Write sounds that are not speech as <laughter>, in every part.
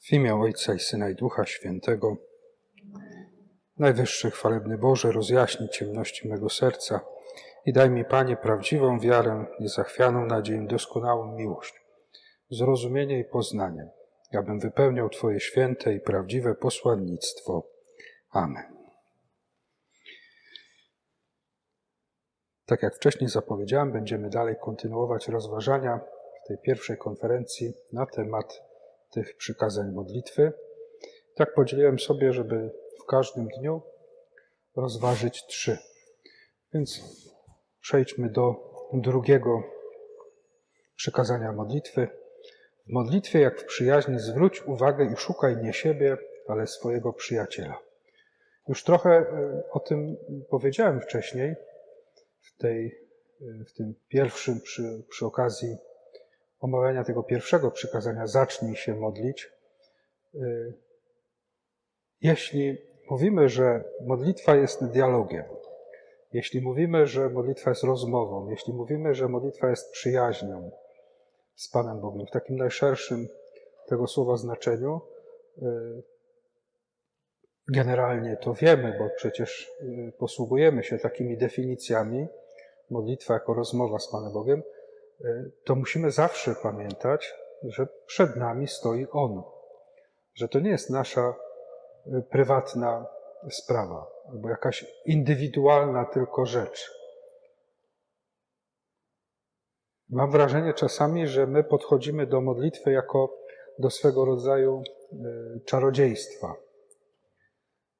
W imię Ojca i Syna i Ducha Świętego. Najwyższy chwalebny Boże, rozjaśnij ciemności mego serca i daj mi, Panie, prawdziwą wiarę, niezachwianą nadzieję, doskonałą miłość, zrozumienie i poznanie, abym wypełniał Twoje święte i prawdziwe posłannictwo. Amen. Tak jak wcześniej zapowiedziałem, będziemy dalej kontynuować rozważania w tej pierwszej konferencji na temat tych przykazań modlitwy. Tak podzieliłem sobie, żeby w każdym dniu rozważyć trzy. Więc przejdźmy do drugiego przykazania modlitwy. W modlitwie, jak w przyjaźni, zwróć uwagę i szukaj nie siebie, ale swojego przyjaciela. Już trochę e, o tym powiedziałem wcześniej, w, tej, e, w tym pierwszym, przy, przy okazji omawiania tego pierwszego przykazania, zacznij się modlić. Y, jeśli mówimy, że modlitwa jest dialogiem, jeśli mówimy, że modlitwa jest rozmową, jeśli mówimy, że modlitwa jest przyjaźnią z Panem Bogiem, w takim najszerszym tego słowa znaczeniu, y, generalnie to wiemy, bo przecież y, posługujemy się takimi definicjami, modlitwa jako rozmowa z Panem Bogiem, to musimy zawsze pamiętać, że przed nami stoi On. Że to nie jest nasza y, prywatna sprawa albo jakaś indywidualna tylko rzecz. Mam wrażenie czasami, że my podchodzimy do modlitwy jako do swego rodzaju y, czarodziejstwa,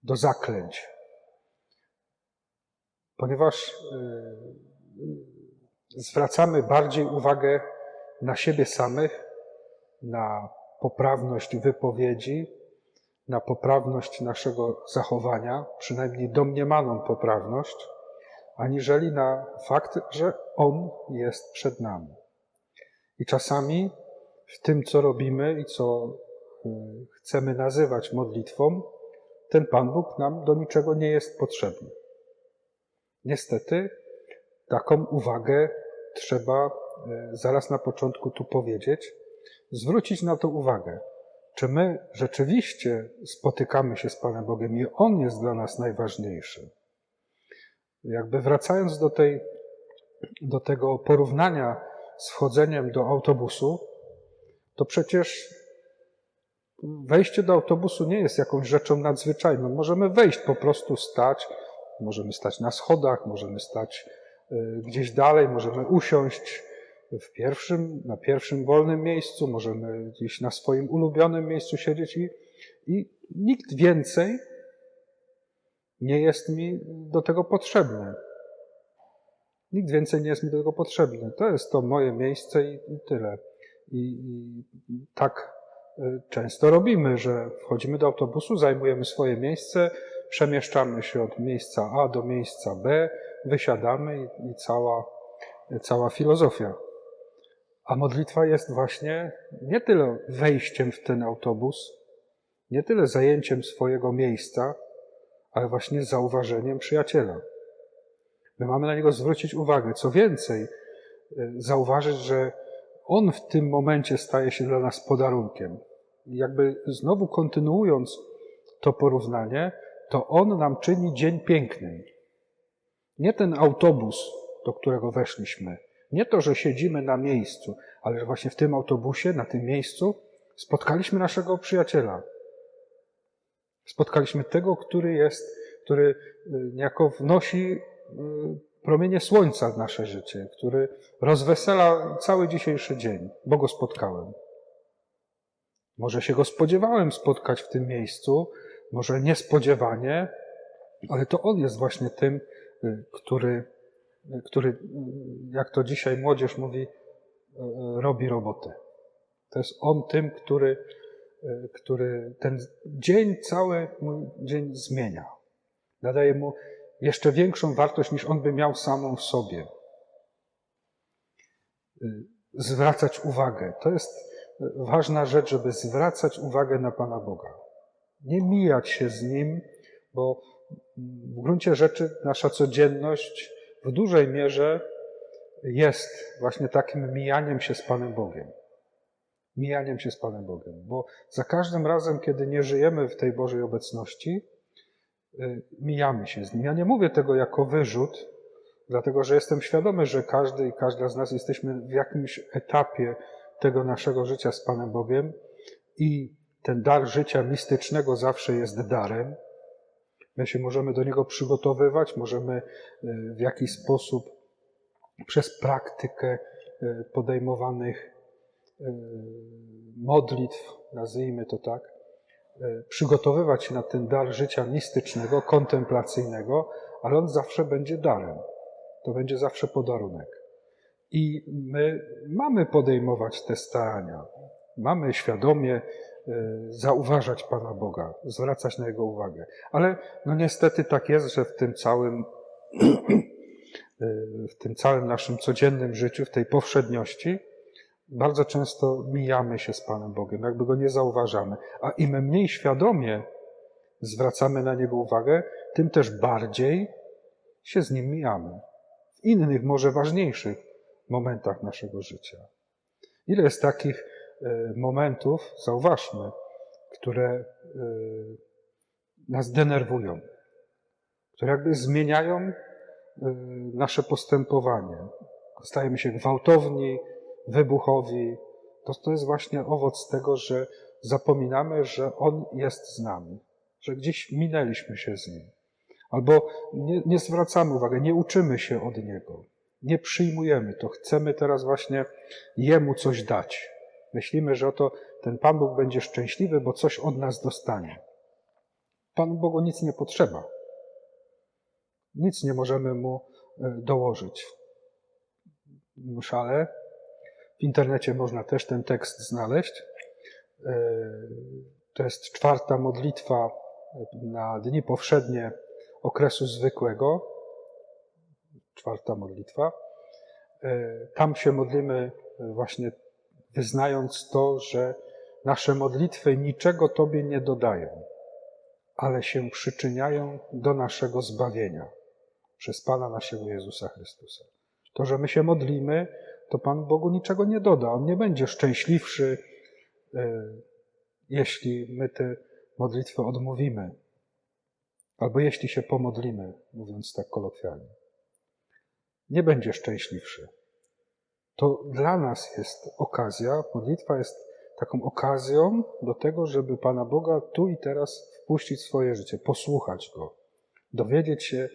do zaklęć. Ponieważ y, zwracamy bardziej uwagę na siebie samych, na poprawność wypowiedzi, na poprawność naszego zachowania, przynajmniej domniemaną poprawność, aniżeli na fakt, że On jest przed nami. I czasami w tym, co robimy i co y, chcemy nazywać modlitwą, ten Pan Bóg nam do niczego nie jest potrzebny. Niestety, taką uwagę trzeba e, zaraz na początku tu powiedzieć, zwrócić na to uwagę. Czy my rzeczywiście spotykamy się z Panem Bogiem i On jest dla nas najważniejszy? Jakby wracając do, tej, do tego porównania z wchodzeniem do autobusu, to przecież wejście do autobusu nie jest jakąś rzeczą nadzwyczajną. Możemy wejść, po prostu stać, możemy stać na schodach, możemy stać gdzieś dalej, możemy usiąść w pierwszym, na pierwszym wolnym miejscu, możemy gdzieś na swoim ulubionym miejscu siedzieć i, i nikt więcej nie jest mi do tego potrzebny. Nikt więcej nie jest mi do tego potrzebny. To jest to moje miejsce i, i tyle. I, I, tak y, często robimy, że wchodzimy do autobusu, zajmujemy swoje miejsce, przemieszczamy się od miejsca A do miejsca B, wysiadamy i, i cała, cała filozofia. A modlitwa jest właśnie nie tyle wejściem w ten autobus, nie tyle zajęciem swojego miejsca, ale właśnie zauważeniem przyjaciela. My mamy na niego zwrócić uwagę. Co więcej, y, zauważyć, że on w tym momencie staje się dla nas podarunkiem. Jakby znowu kontynuując to porównanie, to on nam czyni dzień pięknym. Nie ten autobus, do którego weszliśmy, nie to, że siedzimy na miejscu, ale że właśnie w tym autobusie, na tym miejscu spotkaliśmy naszego przyjaciela. Spotkaliśmy tego, który jest, który y, niejako wnosi y, promienie słońca w nasze życie, który rozwesela cały dzisiejszy dzień, bo go spotkałem. Może się go spodziewałem spotkać w tym miejscu, może niespodziewanie, ale to on jest właśnie tym, który, który, jak to dzisiaj młodzież mówi, robi robotę. To jest on tym, który, który ten dzień, cały mój dzień zmienia. Nadaje mu jeszcze większą wartość niż on by miał samą w sobie. Zwracać uwagę. To jest ważna rzecz, żeby zwracać uwagę na Pana Boga. Nie mijać się z Nim, bo w gruncie rzeczy nasza codzienność w dużej mierze jest właśnie takim mijaniem się z Panem Bogiem. mijaniem się z Panem Bogiem. Bo za każdym razem, kiedy nie żyjemy w tej Bożej obecności, y, mijamy się z Nim. Ja nie mówię tego jako wyrzut, dlatego że jestem świadomy, że każdy i każda z nas jesteśmy w jakimś etapie tego naszego życia z Panem Bogiem i ten dar życia mistycznego zawsze jest darem. My się możemy do niego przygotowywać, możemy y, w jakiś sposób przez praktykę y, podejmowanych y, modlitw, nazwijmy to tak, przygotowywać się na ten dar życia mistycznego, kontemplacyjnego, ale on zawsze będzie darem. To będzie zawsze podarunek. I my mamy podejmować te starania. Mamy świadomie zauważać Pana Boga, zwracać na Jego uwagę. Ale no niestety tak jest, że w tym całym, <clears throat> w tym całym naszym codziennym życiu, w tej powszedniości, bardzo często mijamy się z Panem Bogiem, jakby Go nie zauważamy. A im mniej świadomie zwracamy na Niego uwagę, tym też bardziej się z Nim mijamy. W innych, może ważniejszych momentach naszego życia. Ile jest takich momentów, zauważmy, które nas denerwują, które jakby zmieniają nasze postępowanie. Stajemy się gwałtowni, wybuchowi. To, to jest właśnie owoc tego, że zapominamy, że On jest z nami, że gdzieś minęliśmy się z Nim. Albo nie, nie zwracamy uwagi, nie uczymy się od Niego, nie przyjmujemy to. Chcemy teraz właśnie Jemu coś dać. Myślimy, że oto ten Pan Bóg będzie szczęśliwy, bo coś od nas dostanie. Panu Bogu nic nie potrzeba. Nic nie możemy mu e, dołożyć. Szale. W internecie można też ten tekst znaleźć. E, to jest czwarta modlitwa na dni powszednie okresu zwykłego. Czwarta modlitwa. E, tam się modlimy właśnie wyznając to, że nasze modlitwy niczego Tobie nie dodają, ale się przyczyniają do naszego zbawienia przez Pana naszego Jezusa Chrystusa. To, że my się modlimy, to Pan Bogu niczego nie doda. On nie będzie szczęśliwszy, e, jeśli my te modlitwy odmówimy, albo jeśli się pomodlimy, mówiąc tak kolokwialnie. Nie będzie szczęśliwszy to dla nas jest okazja, modlitwa jest taką okazją do tego, żeby Pana Boga tu i teraz wpuścić w swoje życie, posłuchać Go, dowiedzieć się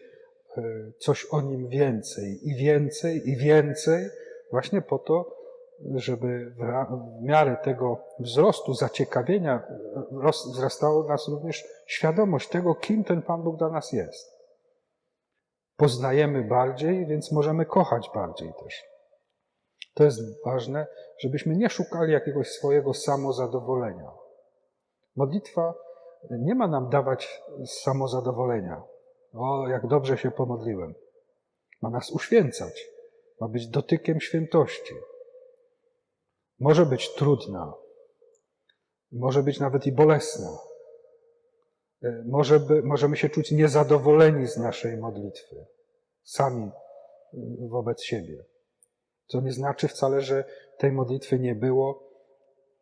e, coś o Nim więcej i więcej i więcej, właśnie po to, żeby w miarę tego wzrostu zaciekawienia wzrastała w nas również świadomość tego, kim ten Pan Bóg dla nas jest. Poznajemy bardziej, więc możemy kochać bardziej też. To jest ważne, żebyśmy nie szukali jakiegoś swojego samozadowolenia. Modlitwa nie ma nam dawać samozadowolenia. O, jak dobrze się pomodliłem. Ma nas uświęcać. Ma być dotykiem świętości. Może być trudna. Może być nawet i bolesna. E, może by, możemy się czuć niezadowoleni z naszej modlitwy. Sami e, wobec siebie. To nie znaczy wcale, że tej modlitwy nie było,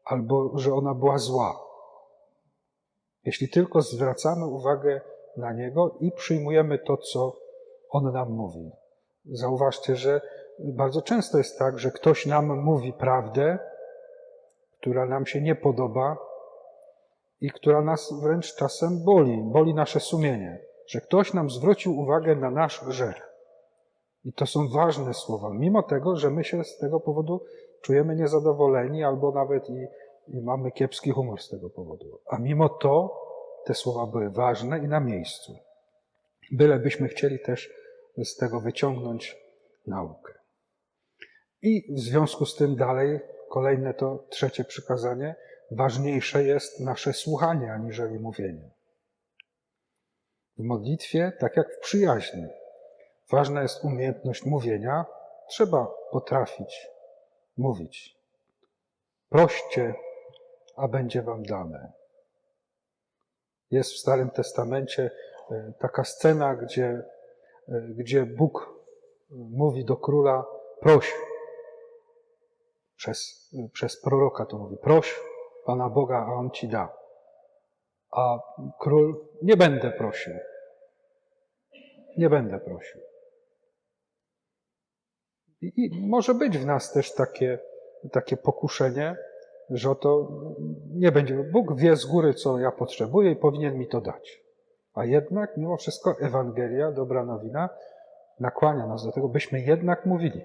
albo że ona była zła. Jeśli tylko zwracamy uwagę na Niego i przyjmujemy to, co On nam mówi. Zauważcie, że bardzo często jest tak, że ktoś nam mówi prawdę, która nam się nie podoba i która nas wręcz czasem boli, boli nasze sumienie, że ktoś nam zwrócił uwagę na nasz grzech. I to są ważne słowa, mimo tego, że my się z tego powodu czujemy niezadowoleni albo nawet i, i mamy kiepski humor z tego powodu. A mimo to te słowa były ważne i na miejscu. Bylebyśmy chcieli też z tego wyciągnąć naukę. I w związku z tym dalej, kolejne to trzecie przykazanie, ważniejsze jest nasze słuchanie aniżeli mówienie. W modlitwie, tak jak w przyjaźni, Ważna jest umiejętność mówienia. Trzeba potrafić mówić. Proście, a będzie wam dane. Jest w Starym Testamencie e, taka scena, gdzie, e, gdzie Bóg mówi do króla: proś, Przez, przez proroka to mówi: proś Pana Boga, a On ci da. A król nie będę prosił. Nie będę prosił. I, może być w nas też takie, takie pokuszenie, że oto nie będzie. Bóg wie z góry, co ja potrzebuję i powinien mi to dać. A jednak, mimo wszystko, Ewangelia, dobra nowina, nakłania nas do tego, byśmy jednak mówili.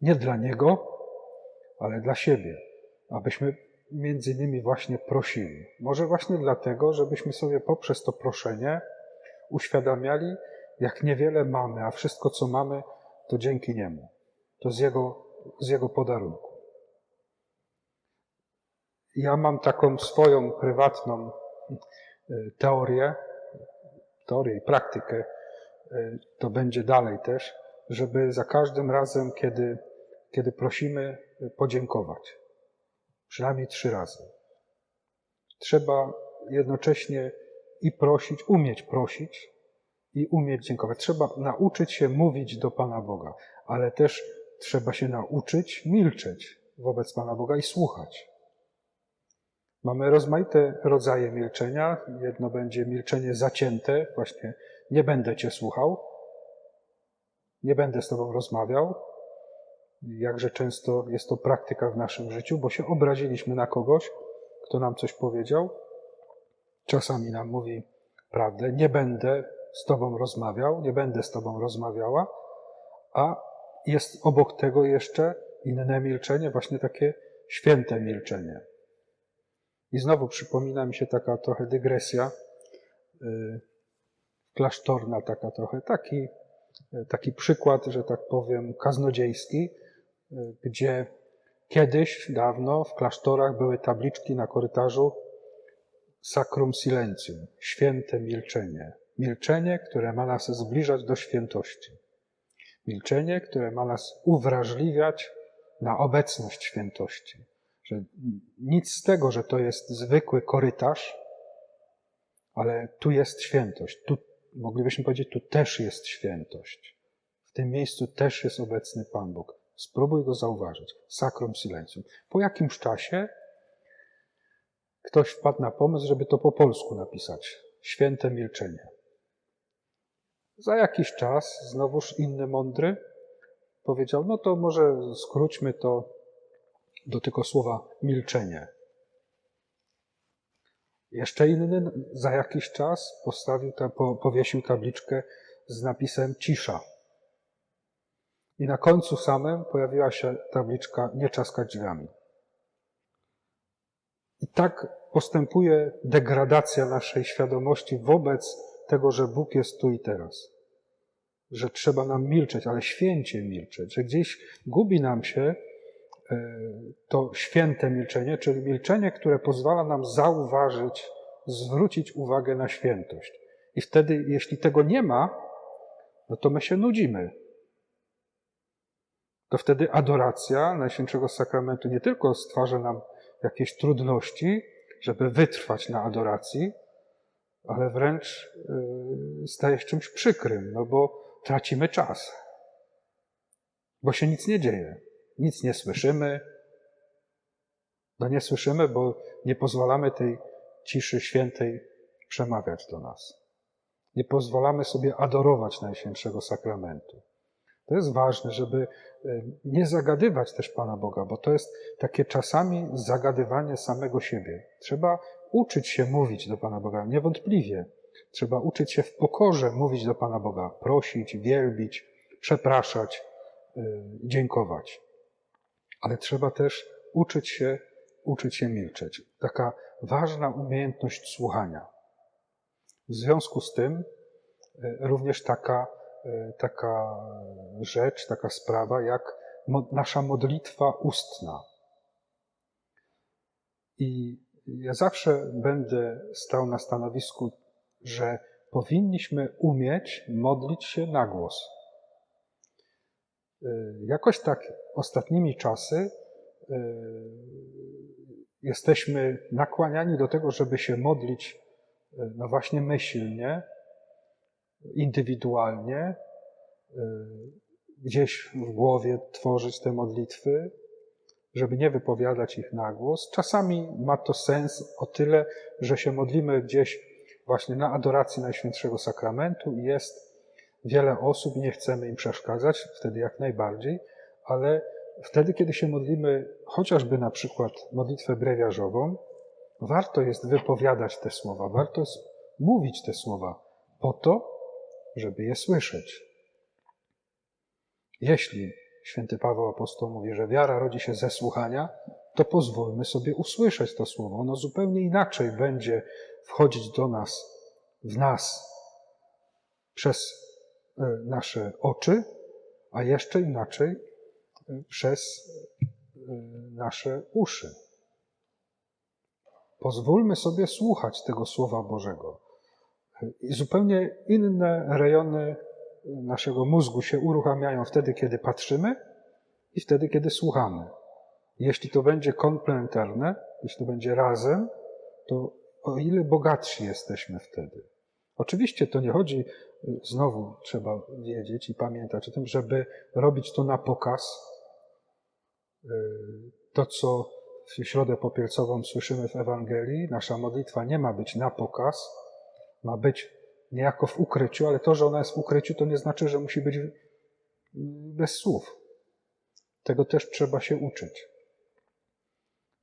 Nie dla Niego, ale dla siebie. Abyśmy między innymi właśnie prosili. Może właśnie dlatego, żebyśmy sobie poprzez to proszenie uświadamiali, jak niewiele mamy, a wszystko, co mamy, to dzięki Niemu. To z Jego, z jego podarunku. Ja mam taką swoją prywatną y, teorię, teorię i praktykę, y, to będzie dalej też, żeby za każdym razem, kiedy, kiedy prosimy, y, podziękować. Przynajmniej trzy razy. Trzeba jednocześnie i prosić, umieć prosić i umieć dziękować. Trzeba nauczyć się mówić do Pana Boga, ale też trzeba się nauczyć milczeć wobec Pana Boga i słuchać. Mamy rozmaite rodzaje milczenia. Jedno będzie milczenie zacięte, właśnie nie będę Cię słuchał, nie będę z Tobą rozmawiał. Jakże często jest to praktyka w naszym życiu, bo się obraziliśmy na kogoś, kto nam coś powiedział. Czasami nam mówi prawdę, nie będę z Tobą rozmawiał, nie będę z Tobą rozmawiała, a jest obok tego jeszcze inne milczenie, właśnie takie święte milczenie. I znowu przypomina mi się taka trochę dygresja y, klasztorna, taka trochę taki, taki przykład, że tak powiem, kaznodziejski, y, gdzie kiedyś, dawno w klasztorach były tabliczki na korytarzu Sacrum Silencium, święte milczenie. Milczenie, które ma nas zbliżać do świętości. Milczenie, które ma nas uwrażliwiać na obecność świętości. Że nic z tego, że to jest zwykły korytarz, ale tu jest świętość. Tu, moglibyśmy powiedzieć, tu też jest świętość. W tym miejscu też jest obecny Pan Bóg. Spróbuj go zauważyć. Sacrum silencium. Po jakimś czasie ktoś wpadł na pomysł, żeby to po polsku napisać. Święte milczenie. Za jakiś czas znowuż inny mądry powiedział, no to może skróćmy to do tylko słowa milczenie. Jeszcze inny za jakiś czas postawił, ta, po, powiesił tabliczkę z napisem cisza. I na końcu samym pojawiła się tabliczka nie czaskać drzwiami. I tak postępuje degradacja naszej świadomości wobec tego, że Bóg jest tu i teraz. Że trzeba nam milczeć, ale święcie milczeć, że gdzieś gubi nam się e, to święte milczenie, czyli milczenie, które pozwala nam zauważyć, zwrócić uwagę na świętość. I wtedy, jeśli tego nie ma, no to my się nudzimy. To wtedy adoracja Najświętszego Sakramentu nie tylko stwarza nam jakieś trudności, żeby wytrwać na adoracji, ale wręcz y, staje się czymś przykrym, no bo tracimy czas. Bo się nic nie dzieje. Nic nie słyszymy. No nie słyszymy, bo nie pozwalamy tej ciszy świętej przemawiać do nas. Nie pozwalamy sobie adorować Najświętszego Sakramentu. To jest ważne, żeby y, nie zagadywać też Pana Boga, bo to jest takie czasami zagadywanie samego siebie. Trzeba uczyć się mówić do Pana Boga, niewątpliwie. Trzeba uczyć się w pokorze mówić do Pana Boga, prosić, wielbić, przepraszać, y, dziękować. Ale trzeba też uczyć się, uczyć się milczeć. Taka ważna umiejętność słuchania. W związku z tym y, również taka, taka rzecz, taka sprawa, jak nasza modlitwa ustna. I ja zawsze będę stał na stanowisku, że powinniśmy umieć modlić się na głos. Y, jakoś tak ostatnimi czasy y, jesteśmy nakłaniani do tego, żeby się modlić, no właśnie myślnie, indywidualnie, gdzieś w głowie tworzyć te modlitwy, żeby nie wypowiadać ich na głos. Czasami ma to sens o tyle, że się modlimy gdzieś właśnie na adoracji Najświętszego Sakramentu i jest wiele osób i nie chcemy im przeszkadzać, wtedy jak najbardziej, ale wtedy, kiedy się modlimy chociażby na przykład modlitwę brewiarzową, warto jest wypowiadać te słowa, warto jest mówić te słowa po to, żeby je słyszeć. Jeśli święty Paweł Apostoł mówi, że wiara rodzi się ze słuchania, to pozwólmy sobie usłyszeć to słowo. Ono zupełnie inaczej będzie wchodzić do nas, w nas, przez e, nasze oczy, a jeszcze inaczej e, przez e, nasze uszy. Pozwólmy sobie słuchać tego Słowa Bożego. I zupełnie inne rejony naszego mózgu się uruchamiają wtedy, kiedy patrzymy i wtedy, kiedy słuchamy. Jeśli to będzie komplementarne, jeśli to będzie razem, to o ile bogatsi jesteśmy wtedy. Oczywiście to nie chodzi, znowu trzeba wiedzieć i pamiętać o tym, żeby robić to na pokaz. To, co w środę popielcową słyszymy w Ewangelii, nasza modlitwa nie ma być na pokaz, ma być niejako w ukryciu, ale to, że ona jest w ukryciu, to nie znaczy, że musi być bez słów. Tego też trzeba się uczyć.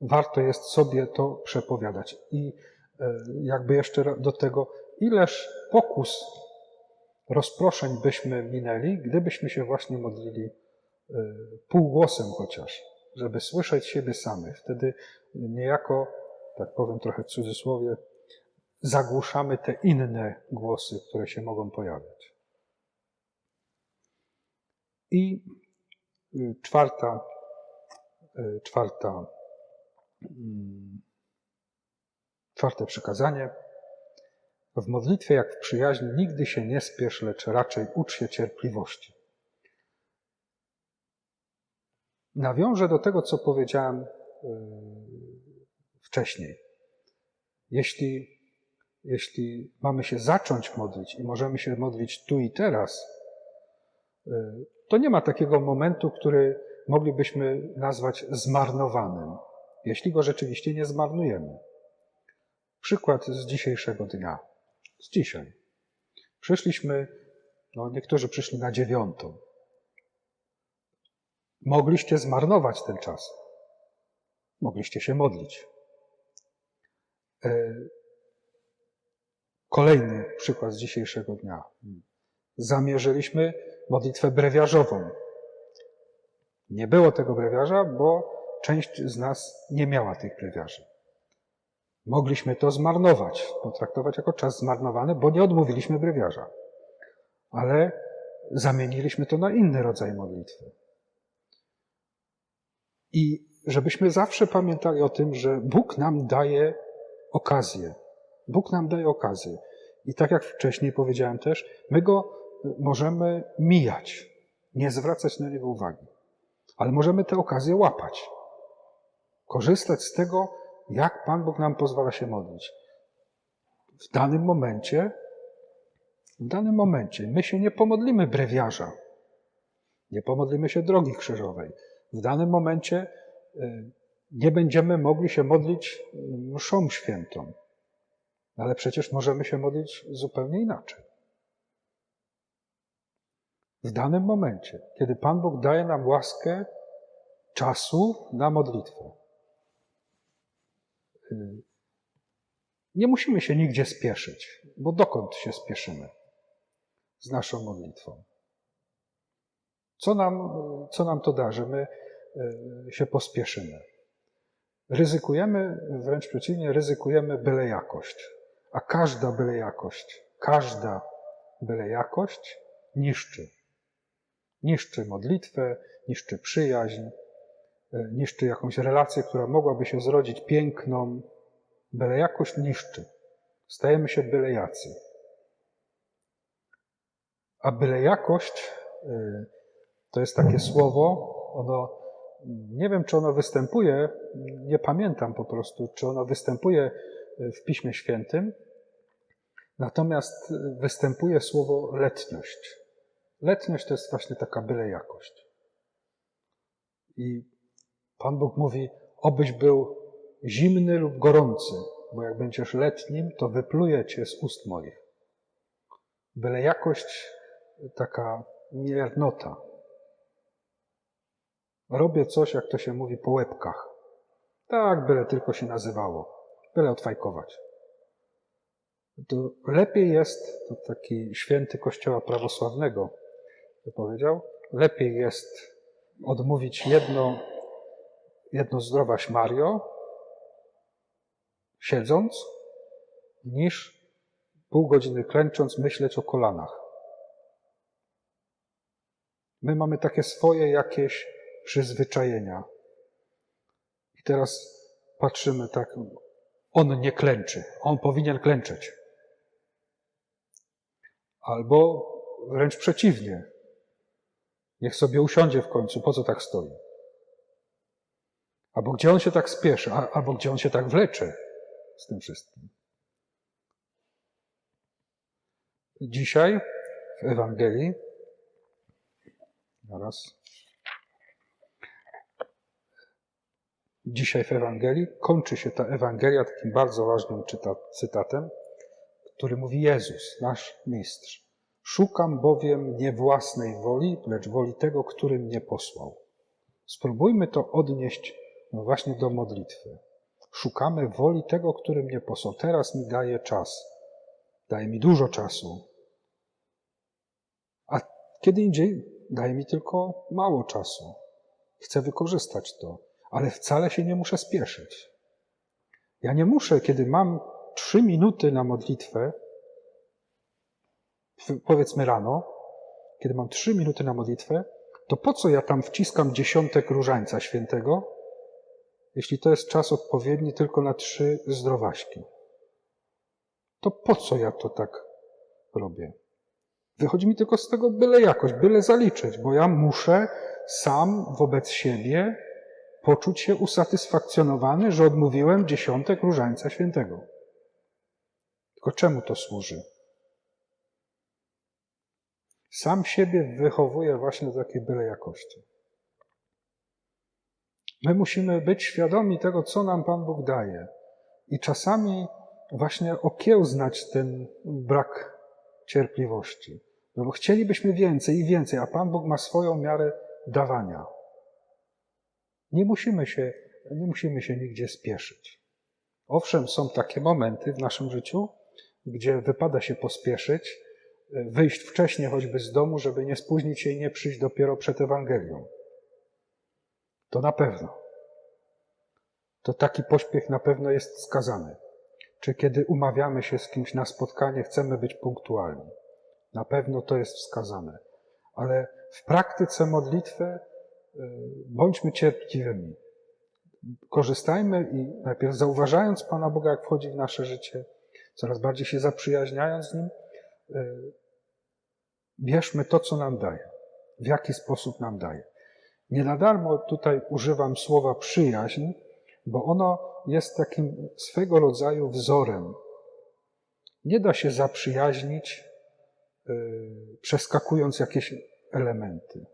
Warto jest sobie to przepowiadać. I e, jakby jeszcze do tego, ileż pokus, rozproszeń byśmy minęli, gdybyśmy się właśnie modlili e, półgłosem chociaż, żeby słyszeć siebie samych. Wtedy niejako, tak powiem trochę w cudzysłowie, zagłuszamy te inne głosy, które się mogą pojawiać. I y, czwarta, y, czwarta, mm, czwarte przykazanie. W modlitwie, jak w przyjaźni, nigdy się nie spiesz, lecz raczej ucz się cierpliwości. Nawiążę do tego, co powiedziałem y, wcześniej. Jeśli jeśli mamy się zacząć modlić i możemy się modlić tu i teraz, y, to nie ma takiego momentu, który moglibyśmy nazwać zmarnowanym, jeśli go rzeczywiście nie zmarnujemy. Przykład z dzisiejszego dnia. Z dzisiaj. Przyszliśmy, no niektórzy przyszli na dziewiątą. Mogliście zmarnować ten czas. Mogliście się modlić. Kolejny przykład z dzisiejszego dnia. Zamierzyliśmy modlitwę brewiarzową. Nie było tego brewiarza, bo część z nas nie miała tych brewiarzy. Mogliśmy to zmarnować, potraktować jako czas zmarnowany, bo nie odmówiliśmy brewiarza. Ale zamieniliśmy to na inny rodzaj modlitwy. I żebyśmy zawsze pamiętali o tym, że Bóg nam daje okazję, Bóg nam daje okazję. I tak jak wcześniej powiedziałem też, my go y, możemy mijać, nie zwracać na niego uwagi. Ale możemy tę okazję łapać. Korzystać z tego, jak Pan Bóg nam pozwala się modlić. W danym momencie, w danym momencie my się nie pomodlimy brewiarza, nie pomodlimy się drogi krzyżowej. W danym momencie y, nie będziemy mogli się modlić y, mszą świętą. Ale przecież możemy się modlić zupełnie inaczej. W danym momencie, kiedy Pan Bóg daje nam łaskę czasu na modlitwę, y, nie musimy się nigdzie spieszyć, bo dokąd się spieszymy z naszą modlitwą? Co nam, co nam to da, że my y, się pospieszymy? Ryzykujemy, wręcz przeciwnie, ryzykujemy byle jakość. A każda byle jakość, każda byle jakość niszczy. Niszczy modlitwę, niszczy przyjaźń, e, niszczy jakąś relację, która mogłaby się zrodzić piękną. Byle jakość niszczy. Stajemy się byle jacy. A byle jakość e, to jest takie słowo, ono, nie wiem czy ono występuje, nie pamiętam po prostu, czy ono występuje w Piśmie Świętym, natomiast występuje słowo letniość. Letniość to jest właśnie taka byle jakość. I Pan Bóg mówi, obyś był zimny lub gorący, bo jak będziesz letnim, to wypluje cię z ust moich. Byle jakość taka miernota. Robię coś, jak to się mówi, po łebkach. Tak, byle tylko się nazywało. Byle odfajkować. To lepiej jest, to taki święty kościoła prawosławnego powiedział, lepiej jest odmówić jedno, jedno zdrowaś Mario, siedząc, niż pół godziny klęcząc myśleć o kolanach. My mamy takie swoje jakieś przyzwyczajenia. I teraz patrzymy tak, on nie klęczy, on powinien klęczeć. Albo wręcz przeciwnie. Niech sobie usiądzie w końcu, po co tak stoi? Albo gdzie on się tak spieszy, albo gdzie on się tak wlecze z tym wszystkim. Dzisiaj w Ewangelii, zaraz, dzisiaj w Ewangelii kończy się ta Ewangelia takim bardzo ważnym cytatem, który mówi Jezus, nasz mistrz. Szukam bowiem nie własnej woli, lecz woli tego, który mnie posłał. Spróbujmy to odnieść no właśnie do modlitwy. Szukamy woli tego, który mnie posłał. Teraz mi daje czas. Daje mi dużo czasu. A kiedy indziej daje mi tylko mało czasu. Chcę wykorzystać to, ale wcale się nie muszę spieszyć. Ja nie muszę, kiedy mam trzy minuty na modlitwę, powiedzmy rano, kiedy mam trzy minuty na modlitwę, to po co ja tam wciskam dziesiątek różańca świętego, jeśli to jest czas odpowiedni tylko na trzy zdrowaśki? To po co ja to tak robię? Wychodzi mi tylko z tego byle jakoś, byle zaliczyć, bo ja muszę sam wobec siebie poczuć się usatysfakcjonowany, że odmówiłem dziesiątek różańca świętego. Tylko czemu to służy? Sam siebie wychowuje właśnie do takiej byle jakości. My musimy być świadomi tego, co nam Pan Bóg daje. I czasami właśnie okiełznać ten brak cierpliwości. No bo chcielibyśmy więcej i więcej, a Pan Bóg ma swoją miarę dawania. Nie musimy się, nie musimy się nigdzie spieszyć. Owszem, są takie momenty w naszym życiu, gdzie wypada się pospieszyć, wyjść wcześniej choćby z domu, żeby nie spóźnić się i nie przyjść dopiero przed Ewangelią. To na pewno. To taki pośpiech na pewno jest wskazany. Czy kiedy umawiamy się z kimś na spotkanie, chcemy być punktualni. Na pewno to jest wskazane. Ale w praktyce modlitwy y, bądźmy cierpliwymi. Korzystajmy i najpierw zauważając Pana Boga, jak wchodzi w nasze życie, coraz bardziej się zaprzyjaźniając z Nim, y, bierzmy to, co nam daje. W jaki sposób nam daje. Nie na darmo tutaj używam słowa przyjaźń, bo ono jest takim swego rodzaju wzorem. Nie da się zaprzyjaźnić, yy, przeskakując jakieś elementy.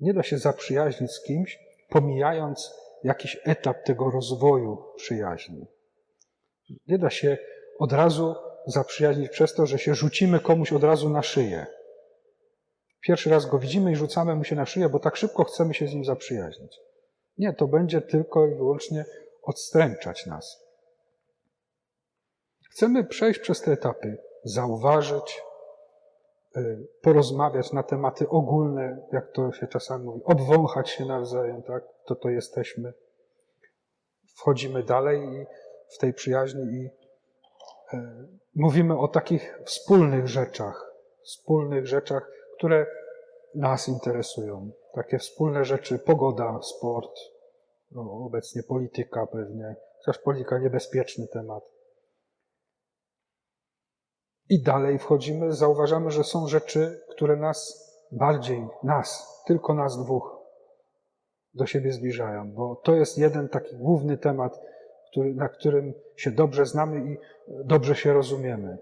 Nie da się zaprzyjaźnić z kimś, pomijając jakiś etap tego rozwoju przyjaźni. Nie da się od razu zaprzyjaźnić przez to, że się rzucimy komuś od razu na szyję. Pierwszy raz go widzimy i rzucamy mu się na szyję, bo tak szybko chcemy się z nim zaprzyjaźnić. Nie, to będzie tylko i wyłącznie odstręczać nas. Chcemy przejść przez te etapy, zauważyć, y, porozmawiać na tematy ogólne, jak to się czasami mówi, obwąchać się nawzajem, tak? To to jesteśmy. Wchodzimy dalej i w tej przyjaźni i e, mówimy o takich wspólnych rzeczach, wspólnych rzeczach, które nas interesują. Takie wspólne rzeczy, pogoda, sport, no, obecnie polityka pewnie, chociaż polityka niebezpieczny temat. I dalej wchodzimy, zauważamy, że są rzeczy, które nas bardziej, nas, tylko nas dwóch, do siebie zbliżają, bo to jest jeden taki główny temat, który, na którym się dobrze znamy i dobrze się rozumiemy.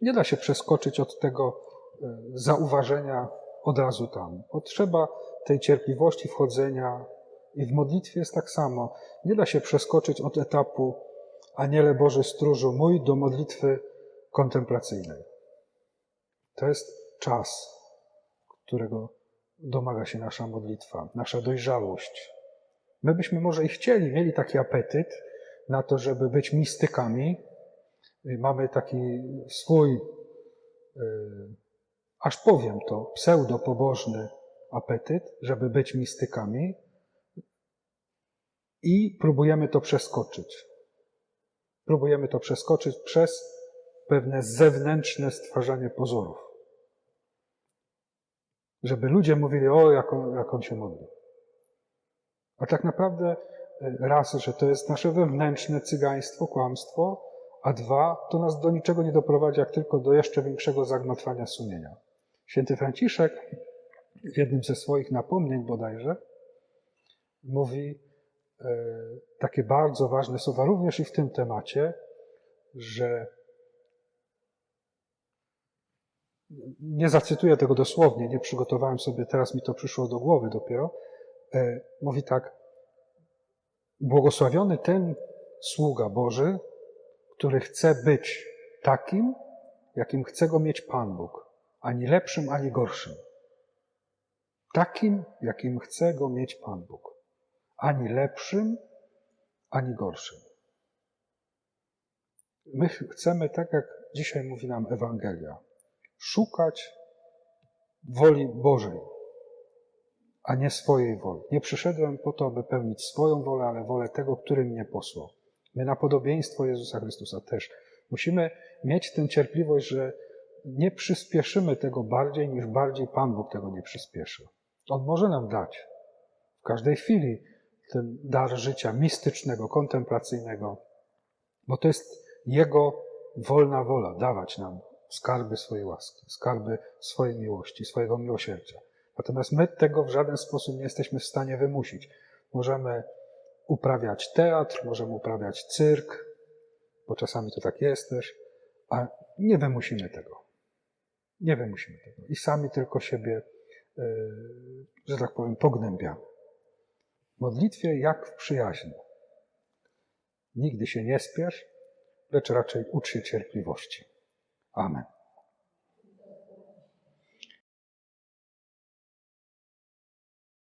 Nie da się przeskoczyć od tego e, zauważenia od razu tam. Bo trzeba tej cierpliwości wchodzenia I w modlitwie jest tak samo. Nie da się przeskoczyć od etapu Aniele Boży Stróżu mój do modlitwy kontemplacyjnej. To jest czas, którego domaga się nasza modlitwa, nasza dojrzałość. My byśmy może i chcieli, mieli taki apetyt na to, żeby być mistykami. Mamy taki swój, yy, aż powiem to, pseudo-pobożny apetyt, żeby być mistykami i próbujemy to przeskoczyć. Próbujemy to przeskoczyć przez pewne zewnętrzne stwarzanie pozorów. Żeby ludzie mówili, o, jak on, jak on się modli. A tak naprawdę e, raz, że to jest nasze wewnętrzne cygaństwo, kłamstwo, a dwa, to nas do niczego nie doprowadzi, jak tylko do jeszcze większego zagmatwania sumienia. Święty Franciszek w jednym ze swoich napomnień bodajże mówi e, takie bardzo ważne słowa, również i w tym temacie, że nie zacytuję tego dosłownie, nie przygotowałem sobie, teraz mi to przyszło do głowy dopiero. E, mówi tak: Błogosławiony ten sługa Boży, który chce być takim, jakim chce go mieć Pan Bóg, ani lepszym, ani gorszym. Takim, jakim chce go mieć Pan Bóg. Ani lepszym, ani gorszym. My chcemy, tak jak dzisiaj mówi nam Ewangelia, szukać woli Bożej, a nie swojej woli. Nie przyszedłem po to, aby pełnić swoją wolę, ale wolę tego, który mnie posłał. My na podobieństwo Jezusa Chrystusa też musimy mieć tę cierpliwość, że nie przyspieszymy tego bardziej, niż bardziej Pan Bóg tego nie przyspieszy. On może nam dać w każdej chwili ten dar życia mistycznego, kontemplacyjnego, bo to jest Jego wolna wola dawać nam skarby swojej łaski, skarby swojej miłości, swojego miłosierdzia. Natomiast my tego w żaden sposób nie jesteśmy w stanie wymusić. Możemy uprawiać teatr, możemy uprawiać cyrk, bo czasami to tak jest też, a nie wymusimy tego. Nie wymusimy tego. I sami tylko siebie, yy, że tak powiem, pognębiamy. W modlitwie jak w przyjaźni. Nigdy się nie spiesz, lecz raczej ucz się cierpliwości. Amen.